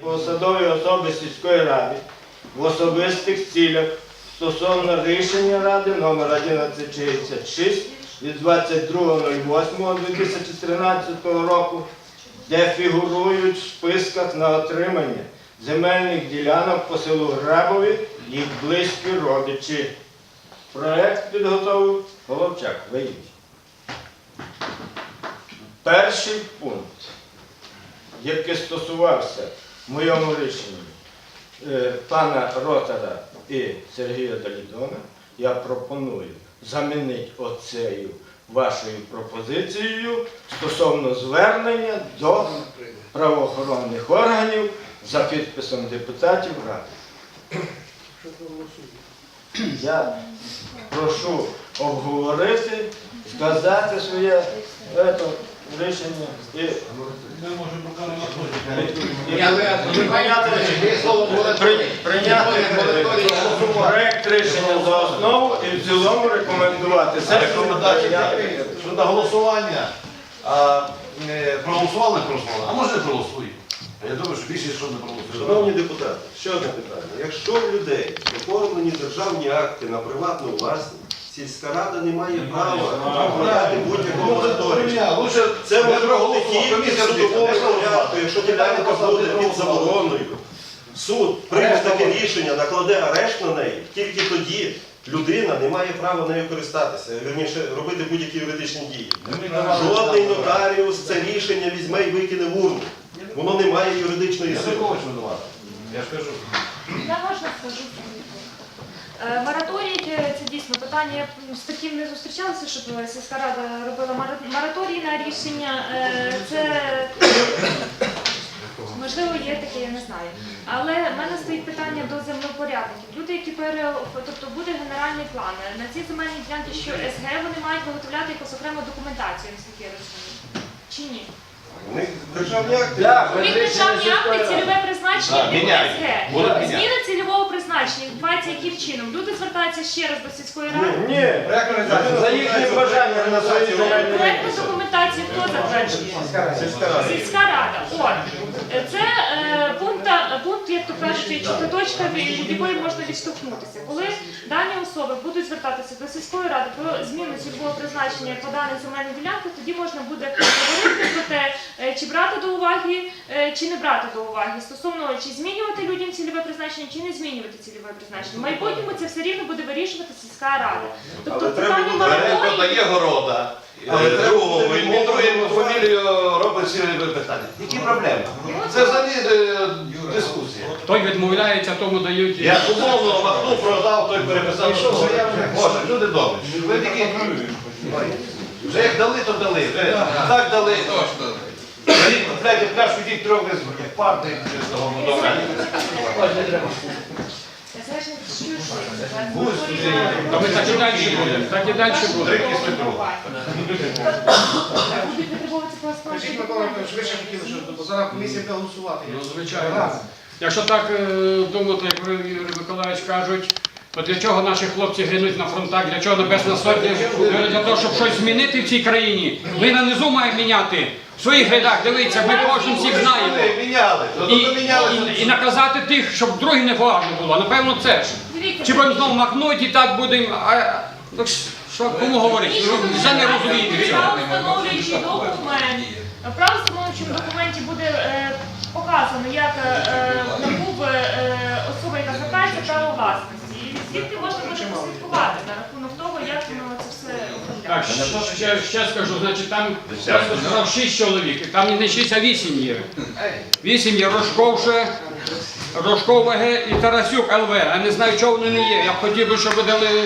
Посадові особи сільської ради в особистих цілях стосовно рішення Ради номер 1166 від 22.08.2013 року, де фігурують в списках на отримання земельних ділянок по селу Грабові їх близькі родичі. Проект підготовив Головчак. Виїдь. Перший пункт який стосувався в моєму рішенні е, пана Ротара і Сергія Далідона, я пропоную замінити оцею вашою пропозицією стосовно звернення до правоохоронних органів за підписом депутатів Ради. Я прошу обговорити, сказати своє ето, рішення і Прийняти прийняти проект рішення за основу і в цілому рекомендувати. Це Рекомендація. Що на голосування. А, не проголосували, не проголосували, а може не проголосують. Я думаю, що більшість що не проголосує. Шановні депутати, ще одне питання. Якщо в людей оформлені державні акти на приватну власність, сільська рада не має права управляти будь-якому територію. Лучше Це може бути проголосувати. тільки Комісія порядку, якщо ділянка буде під забороною. Суд прийме таке рішення, накладе арешт на неї, тільки тоді людина не має права нею користатися, вірніше, робити будь-які юридичні дії. Жодний нотаріус це рішення візьме і викине в урну. Воно не має юридичної сили. Я ж кажу. Я можна скажу. Е, Мораторій е, дійсно питання. З таким не зустрічалася, щоб сільська рада робила мора- мораторій на рішення. Е, Це можливо є таке, я не знаю. Але в мене стоїть питання до землепорядників. Люди, які пере тобто буде генеральний план на ці земельні ділянки, що СГ вони мають виготовляти якусь окрему документацію, наскільки я розумію. Чи ні? У них державні акти. Від державні акти цільове призначення міняють. ОСГ. Міняти. Зміна цільового призначення відбувається яким чином? Люди звертаються ще раз до сільської ради. Ні, за їхнім бажання на своїй земельні Проектну документацію хто затверджує? Сільська рада. Сільська рада. От. Це е, чи точка, від якої можна відштовхнутися. Коли дані особи будуть звертатися до сільської ради про зміну цільового призначення по даних земельних ділянках, тоді можна буде говорити про те, е, чи брати до уваги, е, чи не брати до уваги стосовно чи змінювати людям цільове призначення, чи не змінювати цільове призначення. В майбутньому це все рівно буде вирішувати сільська рада. Тобто питання дає города. Але е, треба він другим відмовити. фамілію робить всі питання. Які проблеми? Це взагалі е, дискусія. Той відмовляється, тому дають. Я умовно махнув, продав, той переписав. Боже, люди добрі. Ви такі... Вже як дали, то дали. Так дали. Беріть, купляйте пляшку, трьох десь в парк, де з того добре. Та ми так і далі будемо. Так і далі будемо. Скажіть, Микола Миколаївич, ви ще хотіли, зараз комісія буде голосувати. Ну, звичайно. Якщо так е, думати, як ви, Юрій Миколаївич, кажуть, то для чого наші хлопці гинуть на фронтах, для чого Небесна Сотня? Е, Для того, щоб щось змінити в цій країні. Ми на низу маємо міняти. В своїх рядах, дивіться, ми кожен всіх знаємо. Міняли. І, і, і наказати тих, щоб другим не погано було. Напевно, це ж. Чи будемо знову махнути і так будемо. А, ну, що кому говорити? Вже не розумієте цього. Правовстановлюючий документ. В правовстановлюючому документі буде е, показано, як е, е, набув е, особа, яка звертається право власності. І звідти можна буде прослідкувати на рахунок того, як воно це все Так, оформляє. ще, ще скажу, значить там я сказав 6 чоловік, там не 6, а 8 є. 8 є Рожков ще, Рожков ВГ і Тарасюк ЛВ. Я не знаю, чого вони не є. Я б хотів би, щоб ви дали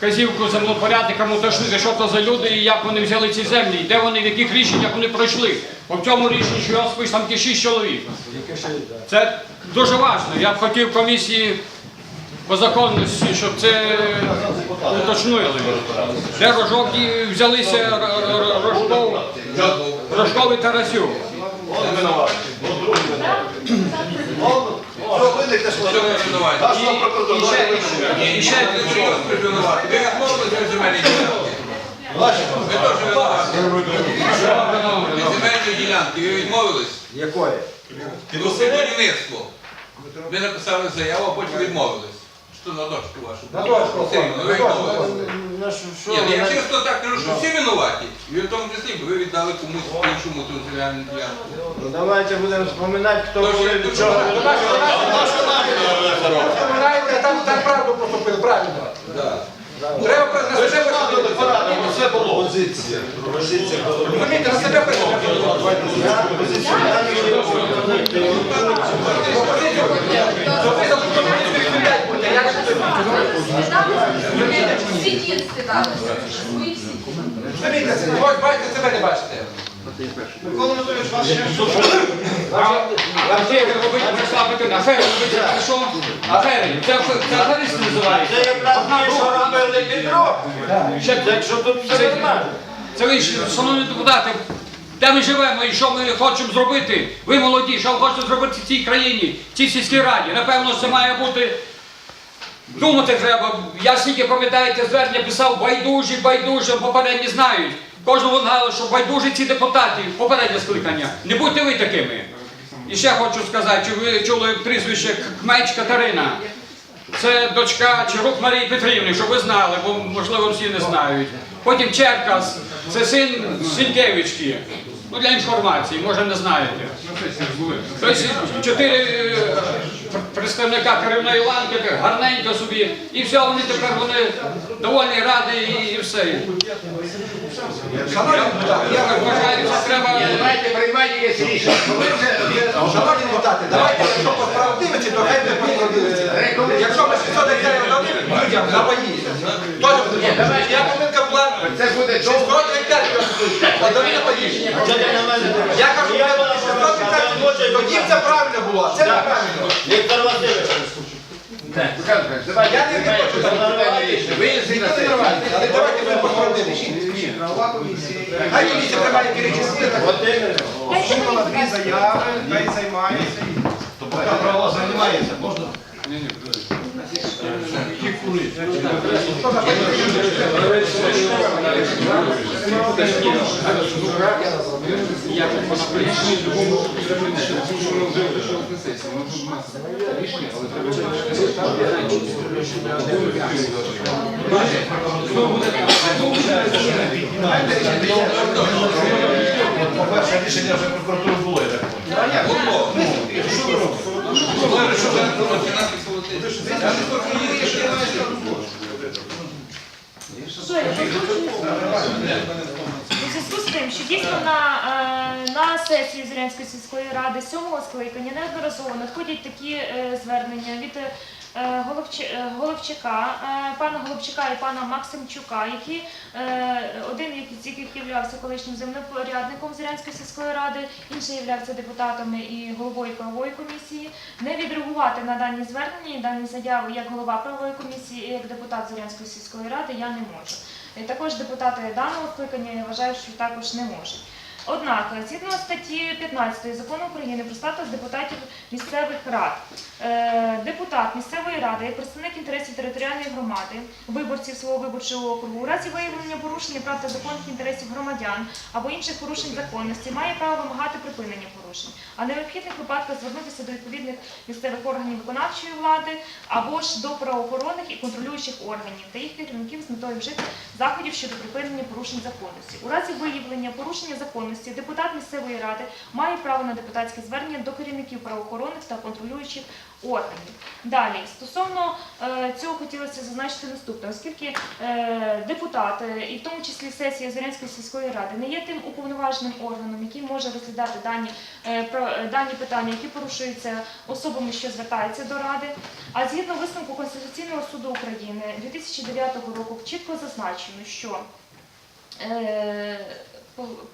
казівку землепорядникам уточнити, що то за люди і як вони взяли ці землі, і де вони, в яких рішеннях вони пройшли. В цьому рішенні, що я спиш, там ті 6 чоловік. Це дуже важливо. Я б хотів комісії по законності, щоб це уточнили. Де рожок взялися Рожков, Рожков і Тарасюк. Що А? І ще- Ви відмовилися від земельні ділянки. Ви теж винуваті. Від земельної ділянки ви відмовились? Якої? Будівництво. Ви написали заяву, а потім відмовились. Що на дошку вашу? На дошку, Все рівно, ви Ні, ну я чесно так кажу, що всі винуваті. І в тому числі, бо ви віддали комусь іншому ту земельну ділянку. Ну, давайте будемо вспоминати, хто Тож, я від дуже чого. Знаєте, там, там правду поступили, правильно. Да. Треба про- на себе Все було. Позиція. Позиція. Розумієте, на себе прийняти. Всі ті стидали. Свої всі. Розумієте, ось бачите, не бачите. Микола Анатолійович, вас ще що? Це, аферисти називається. Це якраз. Це ви шановні депутати, де ми живемо і що ми хочемо зробити? Ви молоді, що ви хочете зробити в цій країні, в цій сільській раді? Напевно, це має бути. Думати треба. Я скільки пам'ятаєте, звернення писав байдужі, байдужі, попередні знають. Кожного знали, що байдужі ці депутати, попереднє скликання. Не будьте ви такими. І ще хочу сказати, чи ви чули прізвище Кмеч Катерина? Це дочка Чарук Марії Петрівни, щоб ви знали, бо можливо всі не знають. Потім Черкас, це син Сінкевички. Ну для інформації, може не знаєте. Тобто чотири е, представника керівної ланки, гарненько собі, і все, вони тепер вони довольні, раді і, і все. Шановні депутати, Я так вважаю, що треба. Давайте приймайте якесь рішення. Ви вже- Шановні депутати, давайте, якщо по справедливості, то хай буде по справедливості. Якщо ми 600 гектарів дали людям на паї, то я помилка була, це буде 600 гектарів дали на паї. Що ти на? Я кажу, я 600 гектарів, тоді це правильно було, це неправильно. Віктор Васильович. Я не хочу не але давайте ми по. Хай комісія приймає перечислити. От. Отримала дві заяви, хай займається. Тобто право займається, можна? По-перше, рішення вже прокуратури було, я так розумію. понял. Було. Добре, що ви починати колотити. У зв'язку з тим, що дійсно на, е, на сесії Зеленської сільської ради сьомого скликання неодноразово надходять такі е, звернення від е, е, пана Головчака і пана Максимчука, які яких являвся колишнім землепорядником Зеленської сільської ради, інший являвся депутатами і головою правової комісії, не відреагувати на дані звернення і дані заяви як голова правової комісії і як депутат Зірянської сільської ради я не можу. І також депутати даного скликання я вважаю, що також не можуть. Однак, згідно статті 15 закону України про статус депутатів місцевих рад, е, депутат місцевої ради як представник інтересів територіальної громади, виборців свого виборчого округу, у разі виявлення порушення прав та законних інтересів громадян або інших порушень законності, має право вимагати припинення порушень, а в необхідних випадках звернутися до відповідних місцевих органів виконавчої влади або ж до правоохоронних і контролюючих органів та їх керівників з метою вжити заходів щодо припинення порушень законності. У разі виявлення порушення законності депутат місцевої ради має право на депутатське звернення до керівників правоохоронних та контролюючих органів. Далі стосовно е, цього хотілося зазначити наступне, оскільки е, депутат, е, і в тому числі сесія Зорянської сільської ради, не є тим уповноваженим органом, який може розглядати дані, дані питання, які порушуються особами, що звертаються до ради. А згідно висновку Конституційного суду України 2009 року чітко зазначено, що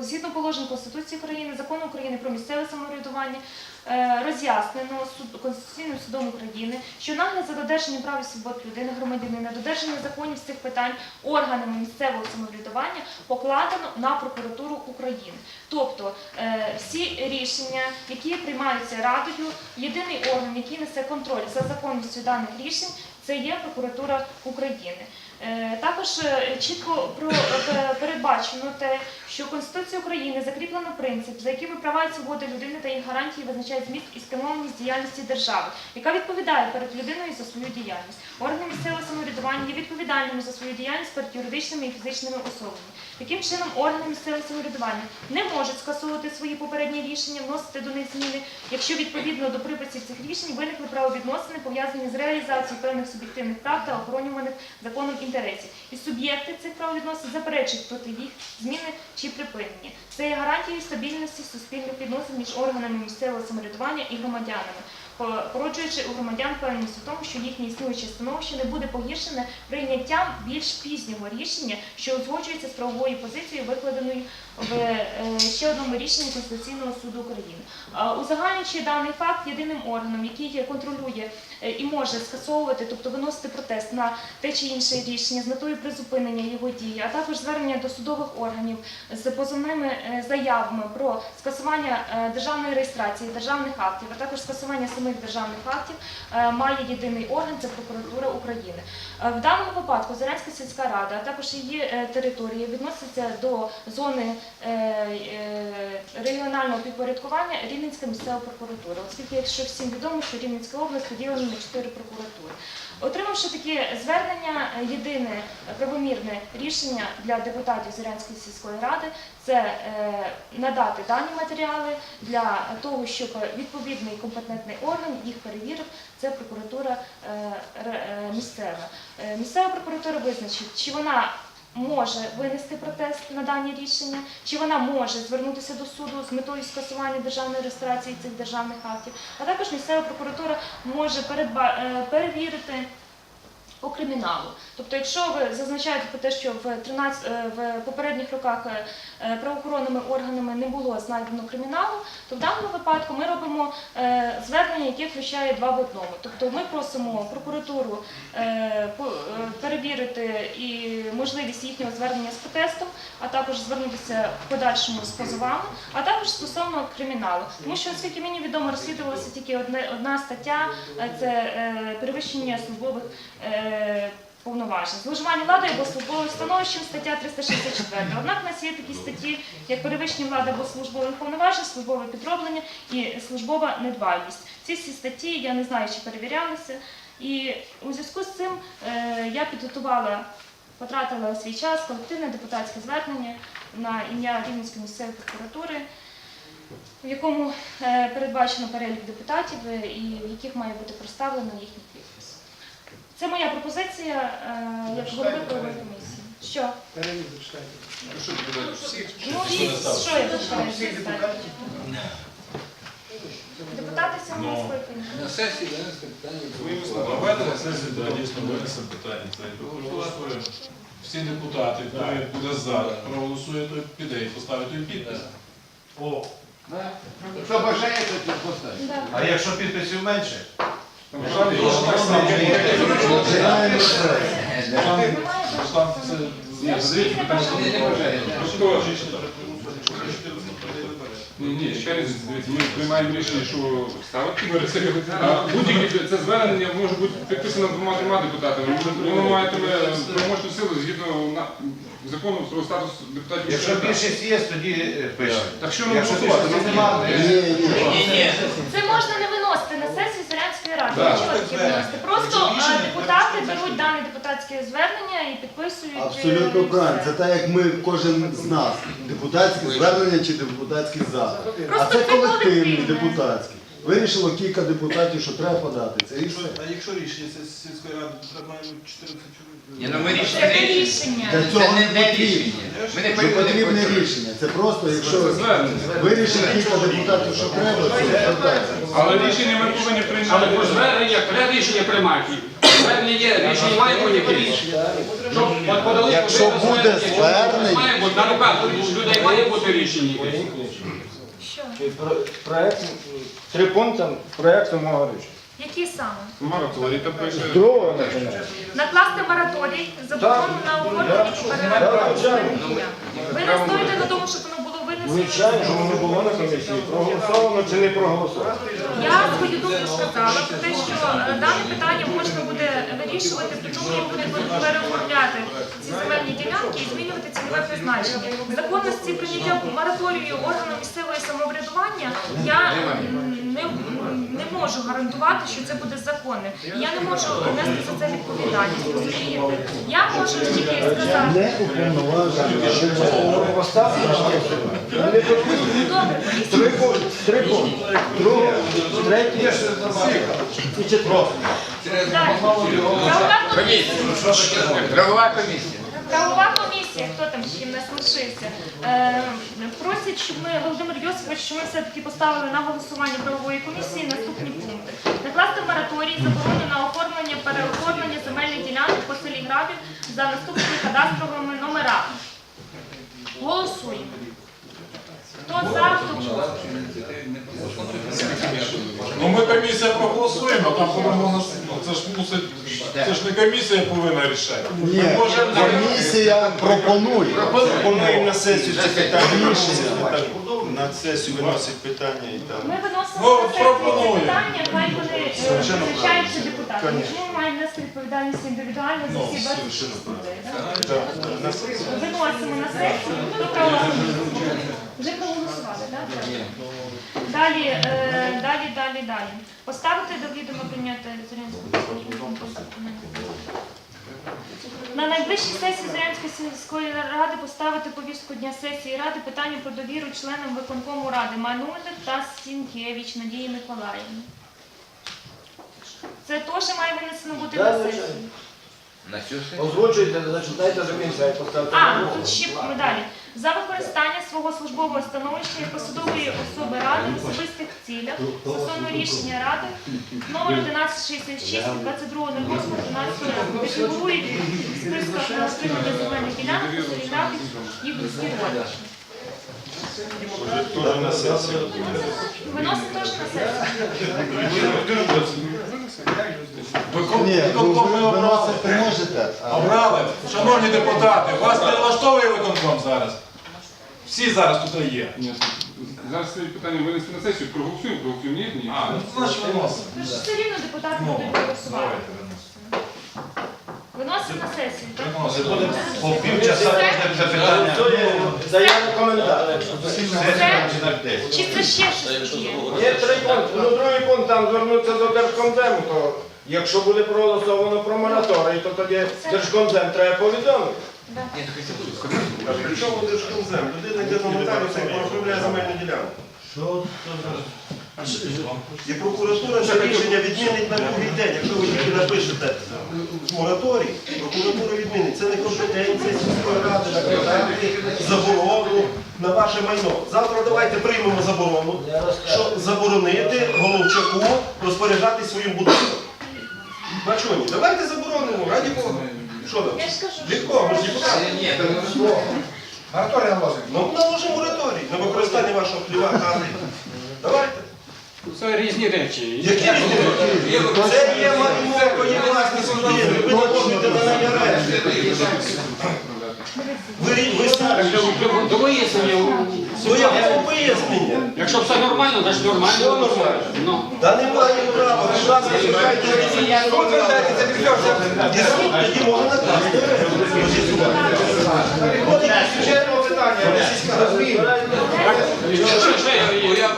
згідно положень Конституції України, закону України про місцеве самоврядування, е, роз'яснено Конституційним судом України, що нагляд за додержанням прав і свобод людини, громадянина, додержання законів з цих питань органами місцевого самоврядування покладено на прокуратуру України. Тобто е, всі рішення, які приймаються радою, єдиний орган, який несе контроль за законністю даних рішень, це є прокуратура України. Е, Також е, чітко про, е, передбачено те, що Конституція України закріплено принцип, за якими права і свободи людини та їх гарантії визначають зміст і спрямованість діяльності держави, яка відповідає перед людиною за свою діяльність. Органи місцевого самоврядування є відповідальними за свою діяльність перед юридичними і фізичними особами. Таким чином, органи місцевого самоврядування не можуть скасовувати свої попередні рішення, вносити до них зміни, якщо відповідно до приписів цих рішень виникли правовідносини, пов'язані з реалізацією певних суб'єктивних прав та охоронюваних законом інтересів. І суб'єкти цих правовідносин заперечують проти їх зміни чи припинення. Це є гарантією стабільності суспільних відносин між органами місцевого самоврядування і громадянами, породжуючи у громадян певність у тому, що їхнє існуюче становище не буде погіршене прийняттям більш пізнього рішення, що узгоджується з правовою позицією, викладеною в е, ще одному рішенні Конституційного суду України. Узагальнюючи даний факт єдиним органом, який контролює е, і може скасовувати, тобто виносити протест на те чи інше рішення з метою призупинення його дії, а також звернення до судових органів з позовними е, заявами про скасування державної реєстрації державних актів, а також скасування самих державних актів, е, має єдиний орган це прокуратура України. Е, В даному випадку Зарянська сільська рада, а також її е, території відносяться до зони регіонального підпорядкування Рівненська місцева прокуратура, оскільки, якщо всім відомо, що Рівненська область поділена на чотири прокуратури. Отримавши таке звернення, єдине правомірне рішення для депутатів Зорянської сільської ради це е, надати дані матеріали для того, щоб відповідний компетентний орган їх перевірив. Це прокуратура е, е, місцева. Місцева прокуратура визначить, чи вона може винести протест на дані рішення, чи вона може звернутися до суду з метою скасування державної реєстрації цих державних актів, а також місцева прокуратура може перевірити по криміналу. Тобто, якщо ви зазначаєте про те, що в 13, е, в попередніх роках е, е, правоохоронними органами не було знайдено криміналу, то в даному випадку ми робимо звернення, яке включає два в одному. Тобто ми просимо прокуратуру перевірити і можливість їхнього звернення з протестом, а також звернутися в подальшому з позовами, а також стосовно криміналу. Тому що, оскільки мені відомо, розслідувалася тільки одна стаття, це перевищення службових повноважень. Зловживання владою або службовим становищем, стаття 364. Однак в нас є такі статті, як перевищення влади або службових повноважень, службове підроблення і службова недбалість. Ці всі статті я не знаю, чи перевірялися. І у зв'язку з цим е, я підготувала, потратила свій час, колективне депутатське звернення на ім'я Рівненської місцевої прокуратури, в якому е, передбачено перелік депутатів, е, і в яких має бути проставлено їхній підпис. Це моя пропозиція е, як голови правової комісії. Що? Ну, і що я почитаю? Депутати сьомого скликання. На сесії винести питання. Давайте на сесії да, дійсно винесемо питання. Це проголосуємо. Всі депутати, хто буде за, проголосує, той піде і поставить той підпис. О, Хто бажає, то поставить. Да. А якщо підписів менше? Ні. Ні, ще раз, ми приймаємо рішення, що ставити а будь-яке це звернення може бути підписано двома трьома депутатами. Воно матиме правомочну силу згідно закону про статус депутатів. Якщо більшість є, тоді е, пише. Так що нам Якщо голосувати? більшості немає, Це можна не виносити на сесію Зорянської ради. Нічого таке виносити. Просто депутати беруть дане депутатське звернення і підписують. е, Абсолютно правильно. Це так, як ми, кожен з нас, депутатське звернення чи депутатський запит. А це це колективний депутатський. Вирішило кілька депутатів, що треба подати. Це все. А якщо рішення сільської ради, треба має бути 14 чоловік. Ні, ну ми Це рішення рішення. Для цього не потрібно. Ми не потрібне рішення. Це просто, якщо вирішить кілька депутатів, що треба, це питання. Але рішення ми повинні Але приймати. про звернення, треба рішення приймати. Звернення є, рішення має бути якесь. Щоб от подали Якщо буде звернення, звернення- Має бути на руках у людей має бути рішення якесь. Що? проект, три пункти проекту мого рішення. Які саме? Мораторій там пише. Другого починаємо. Накласти мораторій, заборону на оформлення і. Ви не стоїте на тому, щоб воно Звичайно, що воно було на комісії. Проголосовано чи не проголосовано. Я свою думку сказала про те, що е, дане питання можна буде вирішувати при тому, як вони будуть переоформляти ці земельні ділянки і змінювати цільове призначення. Законності прийняття мораторію органу місцевого самоврядування я не, не можу гарантувати, що це буде законне. І Я не можу нести за це відповідальність. Розумієте? Я можу тільки сказати. Не уповноважений. Поставте на голосування. Не. Правова комісія. Правова комісія. Хто там ще в нас лишився, е, просять, щоб ми, Володимир Йосипович, що ми все-таки поставили на голосування правової комісії наступні пункти. Накласти мораторій, заборону на оформлення, переоформлення земельних ділянок по селі Грабів за наступними кадастровими номерами. Голосуємо. Хто за, хто проти? Ну ми комісія проголосуємо, а там по-моєму нас ну, це ж мусить. Це ж не комісія повинна рішати. Ні, Ми можемо комісія пропонує. Пропонуємо на сесію це питання. Рішення. На сесію виносить питання і там. Ми виносимо Ну, на сесію питання, хай вони е, визначаються маємо нести відповідальність індивідуально за всі 26 людей. Виносимо на сесію. Проголосував? Вже проголосували, так? Далі, е, далі, далі, далі. Поставити до відома прийняти на найближчій сесії Зорянської сільської ради поставити повістку дня сесії ради питання про довіру членам виконкому ради Мануlik та Сінкевич Надії Миколаївні. Це теж має винесено бути на сесію. Озвучуйте, зачитайте до кінця і поставте А, на ну тут ще ми далі. За використання свого службового становища і посадової особи ради в особистих цілях стосовно рішення ради номер 1166 від 22.08.13 року, де фігурують в списках на отримання земельних ділянок у Графів їх близькі родичі. Теж на сесію. Виносить теж на сесію. Ні, ви обрали. виносити можете. Обрали. Шановні депутати, вас не влаштовує виконком зараз. Всі зараз тут є. Зараз стоїть питання винести на сесію, проголосуємо, проголосуємо, ні, ні. А, ну значить виносимо. Тож все рівно депутати Ну, будуть голосувати. Виносимо. На сесію, так? По півчаса можна це питання. Це, чи це ще щось є? Є три пункти. Ну, другий пункт там звернутися до Держкомзему, то якщо буде проголосовано про мораторій, то тоді Держкомзем треба повідомити. При чому держкомзем? Людина йде на нотаріуса і проробляє земельну ділянку. І прокуратура це рішення відмінить на другий день. Якщо ви тільки напишете мораторій, прокуратура відмінить. Це не компетенція сільської ради накладати заборону на ваше майно. Завтра давайте приймемо заборону, що заборонити головчаку розпоряджатись своїм будинком. На чому? ні? Давайте заборонимо, раді Бога. Що там? Від кого? Ми ж депутати. Мораторій наложимо. Ну, наложимо мораторій на вашого хліва хати. Давайте. Це різні речі. Які різні речі? Це є майно, є власність людини. Ви наложите на неї арешт. Ви, ви. До вияснення. Ну, якого вияснення? Якщо все нормально, значить нормально. Що нормально? Ну. Та немає права. Будь ласка, шукайте рішення. Суд звертається, це все. І суд тоді може накласти арешт. От яке сюжетне питання. Я,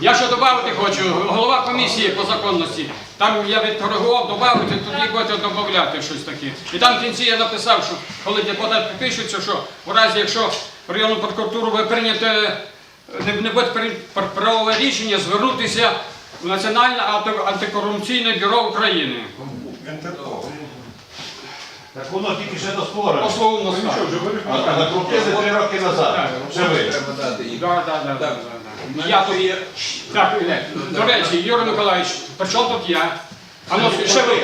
я ще додати хочу, голова комісії по законності. Там я відкоригував, додати, тоді будете додати щось таке. І там в кінці я написав, що коли депутат підпишеться, що в разі, якщо районну прокуратуру ви прийняте, не, не буде правове рішення, звернутися в Національне антикорупційне бюро України. Так воно тільки ще до спора. По слову Ну, Нічого, Москва. вже А верифікували. накрутили три роки назад. Це ви. Да, да, да, да. Я то є. Так, до речі, Юрій Миколаївич, при чому тут я? А ну ще ви.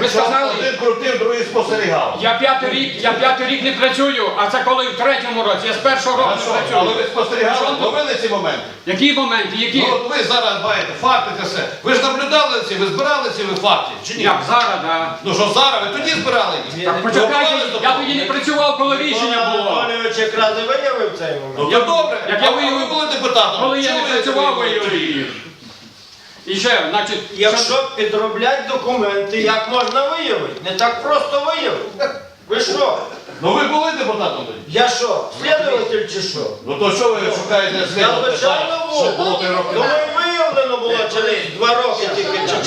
Ви сказали, Один крутив, другий спостерігав. я п'ятий рік, я п'ятий рік не працюю, а це коли в третьому році, я з першого року А не що, Але ви працюю. спостерігали, ловили ці моменти? Які моменти, які? Ну от ви зараз маєте факти це все. Ви ж наблюдали ці, ви збирали ці ви факти, чи ні? Як зараз, да. Ну що зараз, ви тоді збирали їх? Так почекайте, я тоді не працював, коли рішення було. Анатолійович якраз і виявив цей момент. Ну то добре, як я а ви виявив- були депутатом. Коли я Чого не ви працював, виявив тоді? їх. І ще, значить, Якщо підроблять документи, як можна виявити? Не так просто виявити. Ви що? Ну ви були депутатом тоді? Я що, слідователь чи що? Ну то що ви шукаєте Я слідувати звичайно? Що було був. три? Думаю, виявлено було через два роки тільки чи через